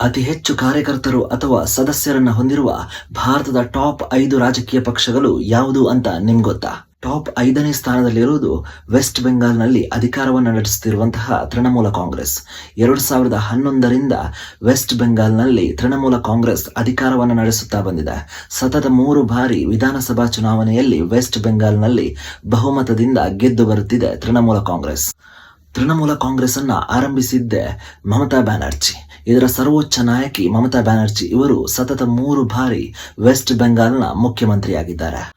ಅತಿ ಹೆಚ್ಚು ಕಾರ್ಯಕರ್ತರು ಅಥವಾ ಸದಸ್ಯರನ್ನ ಹೊಂದಿರುವ ಭಾರತದ ಟಾಪ್ ಐದು ರಾಜಕೀಯ ಪಕ್ಷಗಳು ಯಾವುದು ಅಂತ ನಿಮ್ಗೆ ಗೊತ್ತಾ? ಟಾಪ್ ಐದನೇ ಸ್ಥಾನದಲ್ಲಿರುವುದು ವೆಸ್ಟ್ ಬೆಂಗಾಲ್ನಲ್ಲಿ ಅಧಿಕಾರವನ್ನು ನಡೆಸುತ್ತಿರುವಂತಹ ತೃಣಮೂಲ ಕಾಂಗ್ರೆಸ್. ಎರಡು ಸಾವಿರದ ಹನ್ನೊಂದರಿಂದ ವೆಸ್ಟ್ ಬೆಂಗಾಲ್ನಲ್ಲಿ ತೃಣಮೂಲ ಕಾಂಗ್ರೆಸ್ ಅಧಿಕಾರವನ್ನು ನಡೆಸುತ್ತಾ ಬಂದಿದೆ. ಸತತ ಮೂರು ಬಾರಿ ವಿಧಾನಸಭಾ ಚುನಾವಣೆಯಲ್ಲಿ ವೆಸ್ಟ್ ಬೆಂಗಾಲ್ನಲ್ಲಿ ಬಹುಮತದಿಂದ ಗೆದ್ದು ಬರುತ್ತಿದೆ ತೃಣಮೂಲ ಕಾಂಗ್ರೆಸ್. ತೃಣಮೂಲ ಕಾಂಗ್ರೆಸ್ ಅನ್ನ ಆರಂಭಿಸಿದ್ದೆ ಮಮತಾ ಬ್ಯಾನರ್ಜಿ. ಇದರ ಸರ್ವೋಚ್ಚ ನಾಯಕಿ ಮಮತಾ ಬ್ಯಾನರ್ಜಿ ಇವರು ಸತತ ಮೂರು ಬಾರಿ ವೆಸ್ಟ್ ಬೆಂಗಾಲ್ನ ಮುಖ್ಯಮಂತ್ರಿಯಾಗಿದ್ದಾರೆ.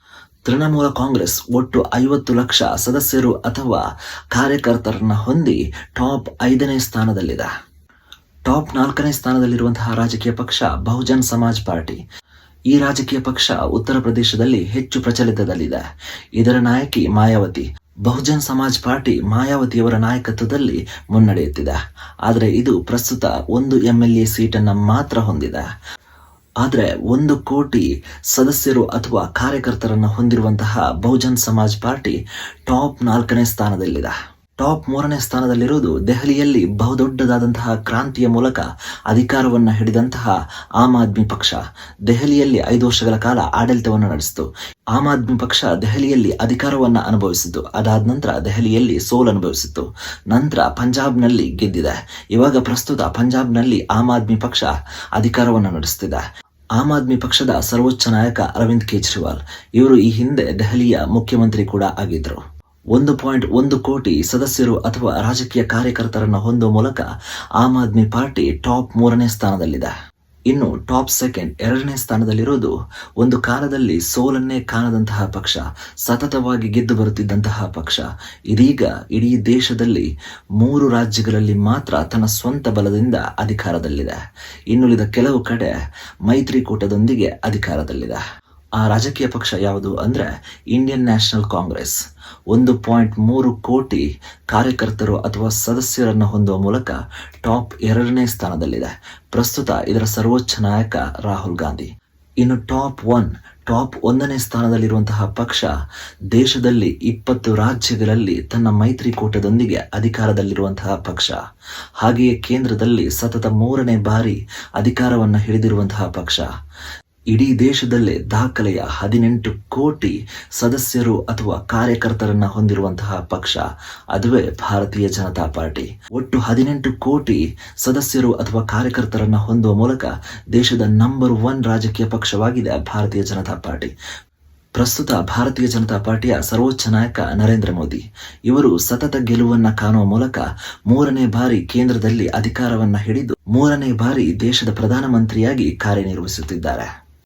ತೃಣಮೂಲ ಕಾಂಗ್ರೆಸ್ ಒಟ್ಟು ಐವತ್ತು ಲಕ್ಷ ಸದಸ್ಯರು ಅಥವಾ ಕಾರ್ಯಕರ್ತರನ್ನ ಹೊಂದಿ ಟಾಪ್ ಐದನೇ ಸ್ಥಾನದಲ್ಲಿದೆ. ಟಾಪ್ ನಾಲ್ಕನೇ ಸ್ಥಾನದಲ್ಲಿರುವಂತಹ ರಾಜಕೀಯ ಪಕ್ಷ ಬಹುಜನ್ ಸಮಾಜ್ ಪಾರ್ಟಿ. ಈ ರಾಜಕೀಯ ಪಕ್ಷ ಉತ್ತರ ಪ್ರದೇಶದಲ್ಲಿ ಹೆಚ್ಚು ಪ್ರಚಲಿತದಲ್ಲಿದೆ. ಇದರ ನಾಯಕಿ ಮಾಯಾವತಿ. ಬಹುಜನ್ ಸಮಾಜ್ ಪಾರ್ಟಿ ಮಾಯಾವತಿಯವರ ನಾಯಕತ್ವದಲ್ಲಿ ಮುನ್ನಡೆಯುತ್ತಿದೆ. ಆದರೆ ಇದು ಪ್ರಸ್ತುತ ಒಂದು ಎಂಎಲ್ಎ ಸೀಟನ್ನು ಮಾತ್ರ ಹೊಂದಿದೆ. ಆದರೆ ಒಂದು ಕೋಟಿ ಸದಸ್ಯರು ಅಥವಾ ಕಾರ್ಯಕರ್ತರನ್ನು ಹೊಂದಿರುವಂತಹ ಬಹುಜನ್ ಸಮಾಜ್ ಪಾರ್ಟಿ ಟಾಪ್ ನಾಲ್ಕನೇ ಸ್ಥಾನದಲ್ಲಿದೆ. ಟಾಪ್ ಮೂರನೇ ಸ್ಥಾನದಲ್ಲಿರುವುದು ದೆಹಲಿಯಲ್ಲಿ ಬಹುದೊಡ್ಡದಾದಂತಹ ಕ್ರಾಂತಿಯ ಮೂಲಕ ಅಧಿಕಾರವನ್ನ ಹಿಡಿದಂತಹ ಆಮ್ ಆದ್ಮಿ ಪಕ್ಷ. ದೆಹಲಿಯಲ್ಲಿ ಐದು ವರ್ಷಗಳ ಕಾಲ ಆಡಳಿತವನ್ನು ನಡೆಸಿತು. ಆಮ್ ಆದ್ಮಿ ಪಕ್ಷ ದೆಹಲಿಯಲ್ಲಿ ಅಧಿಕಾರವನ್ನ ಅನುಭವಿಸಿತು. ಅದಾದ ನಂತರ ದೆಹಲಿಯಲ್ಲಿ ಸೋಲ್ ಅನುಭವಿಸಿತು. ನಂತರ ಪಂಜಾಬ್ನಲ್ಲಿ ಗೆದ್ದಿದೆ. ಇವಾಗ ಪ್ರಸ್ತುತ ಪಂಜಾಬ್ನಲ್ಲಿ ಆಮ್ ಆದ್ಮಿ ಪಕ್ಷ ಅಧಿಕಾರವನ್ನು ನಡೆಸುತ್ತಿದೆ ಆಮ್ ಆದ್ಮಿ ಪಕ್ಷದ ಸರ್ವೋಚ್ಚ ನಾಯಕ ಅರವಿಂದ್ ಕೇಜ್ರಿವಾಲ್. ಇವರು ಈ ಹಿಂದೆ ದೆಹಲಿಯ ಮುಖ್ಯಮಂತ್ರಿ ಕೂಡ ಆಗಿದ್ರು. ಒಂದು ಪಾಯಿಂಟ್ ಒಂದು ಕೋಟಿ ಸದಸ್ಯರು ಅಥವಾ ರಾಜಕೀಯ ಕಾರ್ಯಕರ್ತರನ್ನು ಹೊಂದುವ ಮೂಲಕ ಆಮ್ ಆದ್ಮಿ ಪಾರ್ಟಿ ಟಾಪ್ ಮೂರನೇ ಸ್ಥಾನದಲ್ಲಿದೆ. ಇನ್ನು ಟಾಪ್ ಸೆಕೆಂಡ್ ಎರಡನೇ ಸ್ಥಾನದಲ್ಲಿರೋದು ಒಂದು ಕಾಲದಲ್ಲಿ ಸೋಲನ್ನೇ ಕಾಣದಂತಹ ಪಕ್ಷ, ಸತತವಾಗಿ ಗೆದ್ದು ಬರುತ್ತಿದ್ದಂತಹ ಪಕ್ಷ. ಇದೀಗ ಇಡೀ ದೇಶದಲ್ಲಿ ಮೂರು ರಾಜ್ಯಗಳಲ್ಲಿ ಮಾತ್ರ ತನ್ನ ಸ್ವಂತ ಬಲದಿಂದ ಅಧಿಕಾರದಲ್ಲಿದೆ. ಇನ್ನುಳಿದ ಕೆಲವು ಕಡೆ ಮೈತ್ರಿಕೂಟದೊಂದಿಗೆ ಅಧಿಕಾರದಲ್ಲಿದೆ. ಆ ರಾಜಕೀಯ ಪಕ್ಷ ಯಾವುದು ಅಂದರೆ ಇಂಡಿಯನ್ ನ್ಯಾಷನಲ್ ಕಾಂಗ್ರೆಸ್ ಒಂದು ಪಾಯಿಂಟ್ ಮೂರು ಕೋಟಿ ಕಾರ್ಯಕರ್ತರು ಅಥವಾ ಸದಸ್ಯರನ್ನು ಹೊಂದುವ ಮೂಲಕ ಟಾಪ್ ಎರಡನೇ ಸ್ಥಾನದಲ್ಲಿದೆ. ಪ್ರಸ್ತುತ ಇದರ ಸರ್ವೋಚ್ಚ ನಾಯಕ ರಾಹುಲ್ ಗಾಂಧಿ. ಇನ್ನು ಟಾಪ್ ಒನ್, ಟಾಪ್ ಒಂದನೇ ಸ್ಥಾನದಲ್ಲಿರುವಂತಹ ಪಕ್ಷ ದೇಶದಲ್ಲಿ ಇಪ್ಪತ್ತು ರಾಜ್ಯಗಳಲ್ಲಿ ತನ್ನ ಮೈತ್ರಿಕೂಟದೊಂದಿಗೆ ಅಧಿಕಾರದಲ್ಲಿರುವಂತಹ ಪಕ್ಷ. ಹಾಗೆಯೇ ಕೇಂದ್ರದಲ್ಲಿ ಸತತ ಮೂರನೇ ಬಾರಿ ಅಧಿಕಾರವನ್ನು ಹಿಡಿದಿರುವಂತಹ ಪಕ್ಷ. ಇಡೀ ದೇಶದಲ್ಲೇ ದಾಖಲೆಯ ಹದಿನೆಂಟು ಕೋಟಿ ಸದಸ್ಯರು ಅಥವಾ ಕಾರ್ಯಕರ್ತರನ್ನ ಹೊಂದಿರುವಂತಹ ಪಕ್ಷ, ಅದುವೇ ಭಾರತೀಯ ಜನತಾ ಪಾರ್ಟಿ. ಒಟ್ಟು ಹದಿನೆಂಟು ಕೋಟಿ ಸದಸ್ಯರು ಅಥವಾ ಕಾರ್ಯಕರ್ತರನ್ನ ಹೊಂದುವ ಮೂಲಕ ದೇಶದ ನಂಬರ್ ಒನ್ ರಾಜಕೀಯ ಪಕ್ಷವಾಗಿದೆ ಭಾರತೀಯ ಜನತಾ ಪಾರ್ಟಿ. ಪ್ರಸ್ತುತ ಭಾರತೀಯ ಜನತಾ ಪಾರ್ಟಿಯ ಸರ್ವೋಚ್ಚ ನಾಯಕ ನರೇಂದ್ರ ಮೋದಿ. ಇವರು ಸತತ ಗೆಲುವನ್ನ ಕಾಣುವ ಮೂಲಕ ಮೂರನೇ ಬಾರಿ ಕೇಂದ್ರದಲ್ಲಿ ಅಧಿಕಾರವನ್ನ ಹಿಡಿದು ಮೂರನೇ ಬಾರಿ ದೇಶದ ಪ್ರಧಾನಮಂತ್ರಿಯಾಗಿ ಕಾರ್ಯನಿರ್ವಹಿಸುತ್ತಿದ್ದಾರೆ.